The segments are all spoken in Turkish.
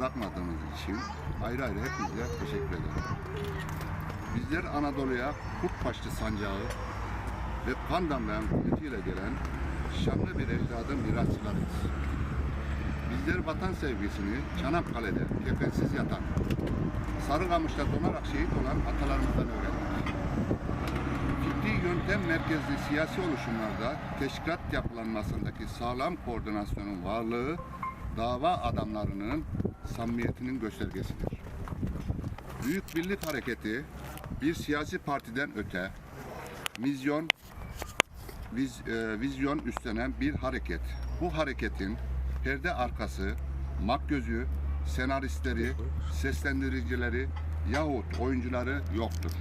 için ayrı ayrı hepinize teşekkür ederim. Bizler Anadolu'ya Kurtbaşlı sancağı ve kan damlayan kuvvetiyle gelen şanlı bir ecdadın mirasçılarıyız. Bizler vatan sevgisini Çanakkale'de kefensiz yatan, Sarıkamış'ta donarak şehit olan atalarımızdan öğrendik. Fikri yöntem merkezli siyasi oluşumlarda teşkilat yapılanmasındaki sağlam koordinasyonun varlığı dava adamlarının samimiyetinin göstergesidir. Büyük Birlik Hareketi bir siyasi partiden öte vizyon viz, e, vizyon üstlenen bir hareket. Bu hareketin perde arkası, makyözü, senaristleri, seslendiricileri yahut oyuncuları yoktur.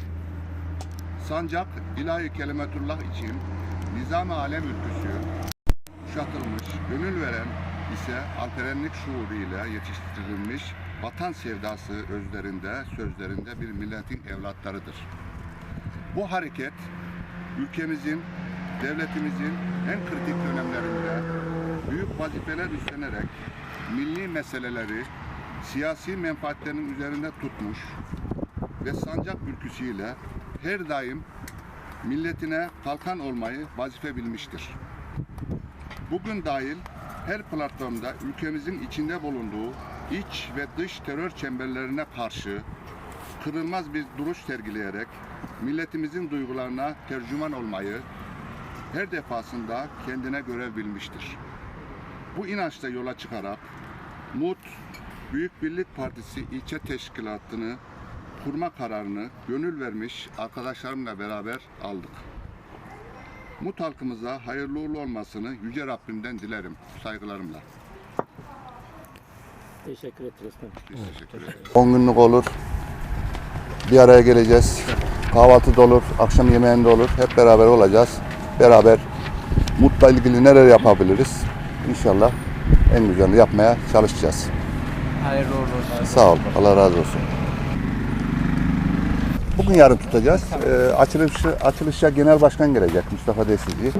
Sancak ilahi kelimetullah için nizam-ı alem ülküsü kuşatılmış, gönül veren ise alperenlik şuuruyla yetiştirilmiş vatan sevdası özlerinde, sözlerinde bir milletin evlatlarıdır. Bu hareket ülkemizin, devletimizin en kritik dönemlerinde büyük vazifeler üstlenerek milli meseleleri siyasi menfaatlerinin üzerinde tutmuş ve sancak ülküsüyle her daim milletine kalkan olmayı vazife bilmiştir. Bugün dahil her platformda ülkemizin içinde bulunduğu iç ve dış terör çemberlerine karşı kırılmaz bir duruş sergileyerek milletimizin duygularına tercüman olmayı her defasında kendine görev bilmiştir. Bu inançla yola çıkarak MUT Büyük Birlik Partisi ilçe teşkilatını kurma kararını gönül vermiş arkadaşlarımla beraber aldık. MUT halkımıza hayırlı uğurlu olmasını Yüce Rabbimden dilerim saygılarımla. Teşekkür ederiz. Biz teşekkür ederiz. 10 günlük olur. Bir araya geleceğiz. Kahvaltı da olur, akşam yemeğinde olur. Hep beraber olacağız. Beraber mutla ilgili neler yapabiliriz? İnşallah en güzelini yapmaya çalışacağız. Hayırlı uğurlu olsun. Sağ ol. Allah razı olsun. Bugün yarın tutacağız. Ee, açılışı, açılışa genel başkan gelecek Mustafa Desici.